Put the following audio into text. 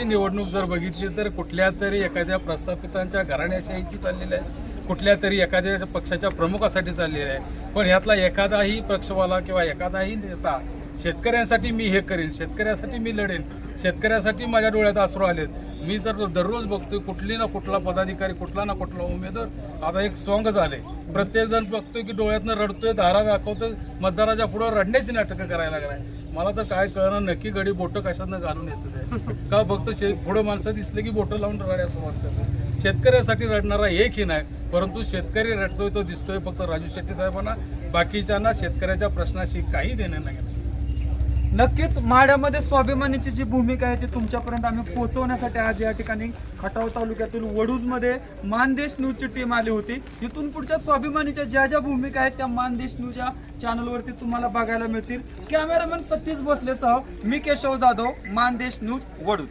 आताची निवडणूक जर बघितली तर कुठल्या तरी एखाद्या प्रस्थापितांच्या घराण्याशाहीची चाललेली आहे. कुठल्या तरी एखाद्या पक्षाच्या प्रमुखासाठी चाललेली आहे. पण ह्यातला एखादाही पक्षवाला किंवा एखादाही नेता शेतकऱ्यांसाठी मी हे करेन शेतकऱ्यासाठी मी लढेन शेतकऱ्यासाठी माझ्या डोळ्यात आसरू आलेत. मी जर दररोज बघतोय कुठली ना कुठला पदाधिकारी कुठला ना कुठला उमेदवार आता एक सॉंग झाले. प्रत्येकजण बघतोय की डोळ्यातनं रडतोय धारा दाखवतोय मतदाराच्या पुढे रडण्याची नाटकं करायला लागलाय. मला तर काय कळणार नक्की गडी बोटं कशातनं घालून येतं का फक्त शे पुढं माणसं दिसले की बोटं लावून रडायला सुरुवात करतात? शेतकऱ्यासाठी रडणारा एकही नाही परंतु शेतकरी रडतोय तो दिसतोय फक्त राजू शेट्टी साहेबांना. बाकीच्यांना शेतकऱ्याच्या प्रश्नाशी काही देणं नाही. नक्कीच माड्यामध्ये स्वाभिमानीची जी भूमिका आहे ती तुमच्यापर्यंत आम्ही पोहोचवण्यासाठी आज या ठिकाणी खटाव तालुक्यातील वडूजमध्ये मानदेश न्यूजची टीम आली होती. इथून पुढच्या स्वाभिमानीच्या ज्या ज्या भूमिका आहेत त्या मानदेश न्यूजच्या चॅनलवरती तुम्हाला बघायला मिळतील. कॅमेरामॅन सतीश भोसलेसह मी केशव जाधव मानदेश न्यूज वडूज.